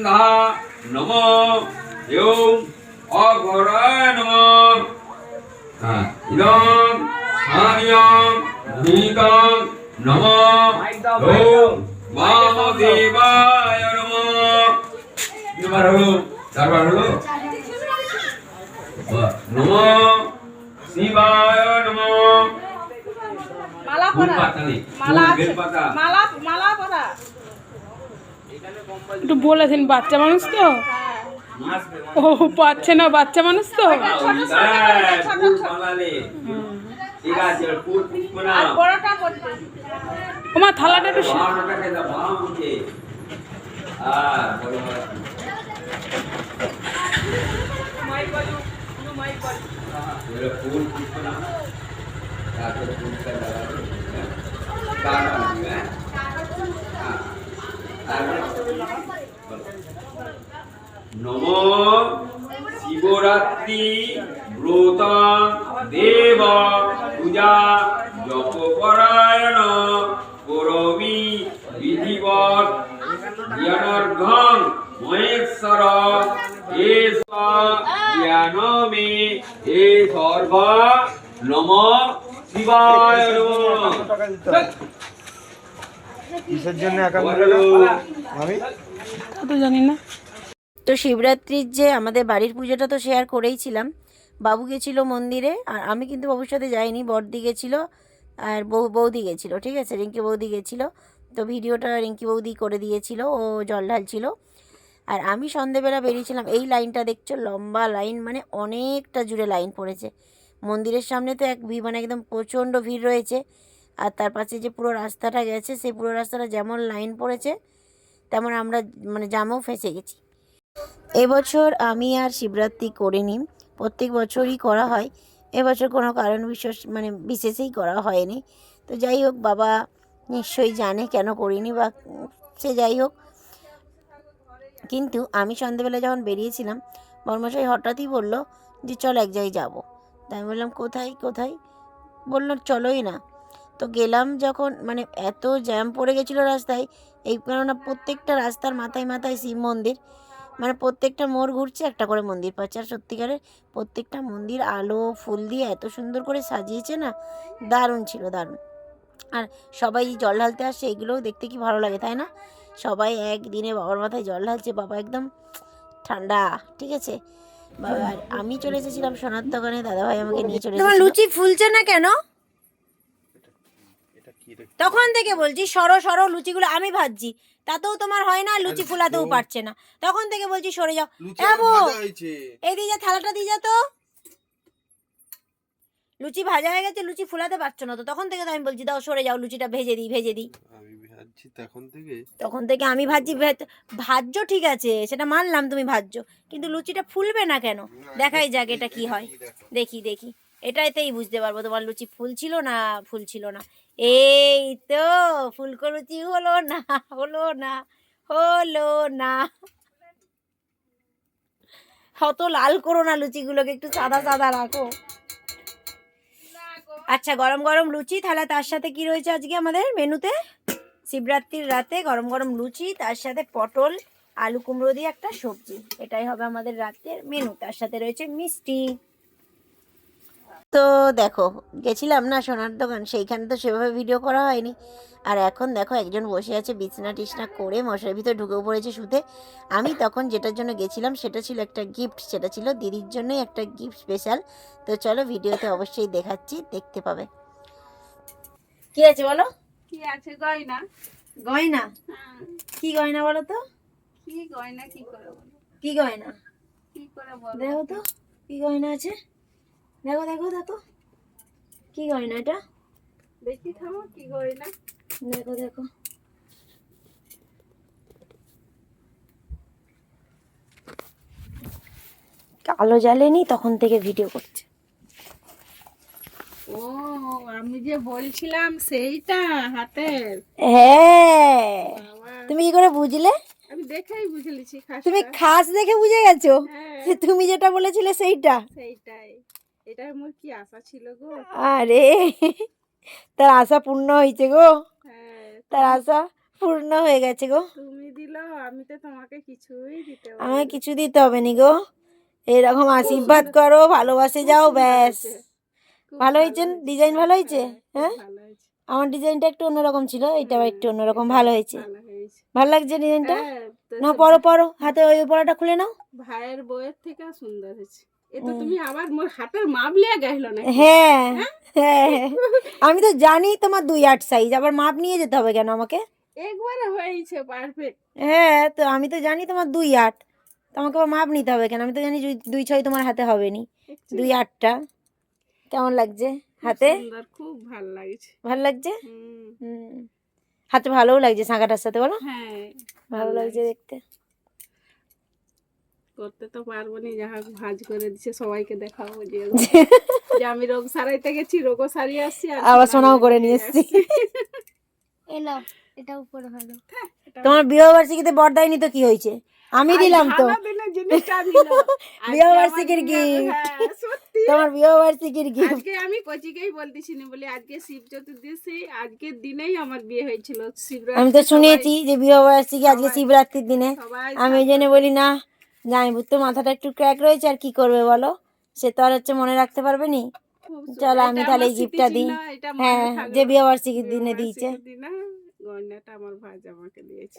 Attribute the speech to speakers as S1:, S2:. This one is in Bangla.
S1: গন্ধা নম ওম অঘরায় নম। হ্যাঁ। ইদম হারিয়ম ভীতম নম। ওম বামদেবায় নম। তিনবার হলো চারবার হলো? নম শিবায় নম।
S2: মালা
S1: পাতা
S2: মালা মালা
S3: একটু বলেছেন বাচ্চা মানুষ তো? ও পাচ্ছে না বাচ্চা মানুষ তো?
S1: হ্যাঁ, ফুল বানালে ঠিক আছে নম শিবরাত্রি ব্রত দেব পূজা জপ পরায়ণ করবি বিধিবত জ্ঞানার্ঘং মহেশ্বর। এ জ্ঞান মে এ সর্ব। নম শিবায়
S4: কিসের জন্য একান্ন আমি
S3: তা তো জানি না।
S5: তো শিবরাত্রির যে আমাদের বাড়ির পুজোটা তো শেয়ার করেইছিলাম। বাবু গেছিল মন্দিরে আর আমি কিন্তু বাবুর সাথে যাইনি বড়দি গেছিল আর বউ বৌদি গেছিল ঠিক আছে? রিঙ্কি বৌদি গেছিল। তো ভিডিওটা রিঙ্কি বৌদি করে দিয়েছিল ও জল ঢালছিল আর আমি সন্ধেবেলা বেরিয়েছিলাম এই লাইনটা দেখছ লম্বা লাইন মানে অনেকটা জুড়ে লাইন পড়েছে। মন্দিরের সামনে তো এক ভি- মানে একদম প্রচণ্ড ভিড় রয়েছে। আর তার পাশে যে পুরো রাস্তাটা গেছে, সেই পুরো রাস্তাটা যেমন লাইন পড়েছে, তেমন আমরা মানে জামও ফেঁসে গেছি। এবছর আমি আর শিবরাত্রি করিনি। প্রত্যেক বছরই করা হয়। এবছর কোনো কারণ বিশেষ মানে বিশেষেই করা হয়নি। তো যাই হোক, বাবা নিশ্চয়ই জানে কেন করিনি বা সে যাই হোক। কিন্তু আমি সন্ধেবেলা যখন বেরিয়েছিলাম, বর্মশাই হঠাৎই বলল যে, চল এক জায়গায় যাব। তাই আমি বললাম, কোথায় কোথায়? বলল, চলোই না। তো গেলাম যখন মানে এত জ্যাম পড়ে গেছিল রাস্তায় এই কেননা প্রত্যেকটা রাস্তার মাথায় মাথায় শিব মন্দির। মানে প্রত্যেকটা মোড় ঘুরছে একটা করে মন্দির পাচ্ছে। আর সত্যিকারের প্রত্যেকটা মন্দির আলো ফুল দিয়ে এত সুন্দর করে সাজিয়েছে না দারুণ ছিল দারুণ। আর সবাই জল ঢালতে আসছে এগুলোও দেখতে কি ভালো লাগে তাই না? সবাই একদিনে বাবার মাথায় জল ঢালছে বাবা একদম ঠান্ডা ঠিক আছে? বাবা আর আমি চলে এসেছিলাম সোনার দোকানে দাদাভাই আমাকে নিয়ে চলে লুচি ফুলছে না কেন? তখন থেকে বলছি সরো সরো লুচিগুলো আমি ভাজছি। তাতেও তোমার হয় না লুচি ফুলাতেও পারছে না। তখন থেকে বলছি সরে যাও। যাব এই দিয়ে যা থালাটা দিয়ে যা তো। লুচি ভাজা হয়ে গেছে লুচি ফুলাতে পারছ না তো। তখন থেকে তো আমি বলছি দাও সরে যাও লুচিটা ভেজে দিই ভেজে দিই।
S4: আমি ভাবছি তখন থেকে।
S5: তখন থেকে আমি ভাজছি ভাজছো ঠিক আছে সেটা মানলাম তুমি ভাজ্য। কিন্তু লুচিটা ফুলবে না কেন? দেখাই যাক এটা কি হয়। দেখি দেখি। এটাইতেই বুঝতে পারব তোমার লুচি ফুল ছিল না ফুল ছিল না। এই তো ফুলকো লুচি হলো না হলো না হলো না। অত লাল করো না লুচিগুলোকে, একটু সাদা সাদা রাখো। আচ্ছা গরম গরম লুচি, তাহলে তার সাথে কি রয়েছে আজকে আমাদের মেনুতে? শিবরাত্রির রাতে গরম গরম লুচি, তার সাথে পটল, আলু কুমড়ো দিয়ে একটা সবজি। এটাই হবে আমাদের রাতের মেনু। তার সাথে রয়েছে মিষ্টি। তো দেখো গেছিলাম না সোনার দোকান সেইখানে তো সেভাবে ভিডিও করা হয়নি। আর এখন দেখো একজন বসে আছে বিছনা টিছনা করে মশার ভিতরে ঢুকেও পড়েছে শুতে। আমি তখন যেটার জন্য গেছিলাম সেটা ছিল একটা গিফট সেটা ছিল দিদির জন্যই একটা গিফট স্পেশাল তো চলো ভিডিওতে অবশ্যই দেখাচ্ছি দেখতে পাবে। কি আছে বলো?
S2: কি আছে? গয়না।
S5: গয়না?
S2: হ্যাঁ,
S5: কি গয়না বলো তো?
S2: কি গয়না কি করে বলো?
S5: কি গয়না?
S2: কি করে বলো?
S5: দেখো তো কি গয়না আছে? দেখো দেখো দেখো। কি গয়না এটা?
S2: দেখি থামো কি গয়না?
S5: দেখো দেখো। আলো জ্বালেনি তখন থেকে ভিডিও করছে।
S2: ও আমি যে বলছিলাম সেইটা হাতের।
S5: হ্যাঁ। তুমি কি করে বুঝলে?
S2: আমি দেখেই বুঝেছি
S5: তুমি খাস দেখে বুঝে গেছো?
S2: হ্যাঁ।
S5: যে তুমি যেটা বলেছিলে সেইটা।
S2: সেইটাই। এটা আমার কি আশা ছিল গো?
S5: আরে তার আশা পূর্ণ হয়েছে গো।
S2: হ্যাঁ
S5: তার আশা পূর্ণ হয়ে গেছে গো।
S2: তুমি দিল আমি তো তোমাকে কিছুই দিতে
S5: আমায় কিছু দিতে হবে নি গো। এরকম আশীর্বাদ করো ভালোবাসে যাও ব্যাস। ভালো হয়েছে? ডিজাইন ভালো হয়েছে? হ্যাঁ আমার ডিজাইনটা একটু অন্যরকম ছিল এটা একটু অন্যরকম ভালো হয়েছে।
S2: ভালো
S5: লাগছে ডিজাইনটা?
S2: হ্যাঁ,
S5: না পরো পরো হাতে ওই পরাটা খুলে নাও।
S2: ভাইয়ের বইয়ের থেকে সুন্দর হয়েছে। এ তুমি আবার মোর হাতের মাপ লিয়ে গেল না
S5: হ্যাঁ হ্যাঁ? আমি তো জানি তোমার দুই আট সাইজ আবার মাপ নিয়ে যেতে হবে কেন আমাকে?
S2: একবারে হয়েছে পারফেক্ট
S5: হ্যাঁ তো আমি তো জানি তোমার দুই আট। তোমাকে আবার মাপ নিতে হবে কেন? আমি তো জানি দুই- ছয় তোমার হাতে হবে নি দুই আটটা। কেমন লাগছে হাতে?
S2: খুব ভালো লাগছে।
S5: ভালো লাগছে? হাতে ভালোও লাগছে সাঁকাটার সাথে বলো?
S2: হ্যাঁ
S5: ভালো লাগছে। দেখতে।
S2: করতে তো পারব নি যাহা ভাজ করে দিছে সবাইকে দেখাবো যে যে আমি রোগ সারাইতে গেছি রোগও সারিয়ে আসছি আর
S5: আবার সোনাও করে নিয়ে এসছি।
S6: এলো এটা উপরে ভালো।
S5: তোমার বিবাহ বার্ষিকীতে তো কি হয়েছে? আমি দিলাম তো। বিবাহ বার্ষিকীর।
S2: হ্যাঁ,
S5: তোমার বিবাহ বার্ষিকীর গিফট
S2: আজকে আমি কচিকেই বলতেছি না বলে আজকে শিব চতুর্দশী আজকের দিনেই আমার বিয়ে হয়েছিল। শিবরাত্রি
S5: আমি তো শুনেছি যে বিবাহ বার্ষিকী আজকে শিবরাত্রির দিনে। আমি ওই জন্য বলি না জানি তো মাথাটা একটু ক্র্যাক রয়েছে আর কি করবে বলো? সে তো আর হচ্ছে মনে রাখতে পারবে নি। চলো আমি তাহলে এই গিফটটা দিই।
S2: মনে
S5: হ্যাঁ যে বিয়ে বার্ষিকীর দিনে দিয়েছে।
S2: গয়নাটা আমার ভাজ আমাকে দিয়েছে।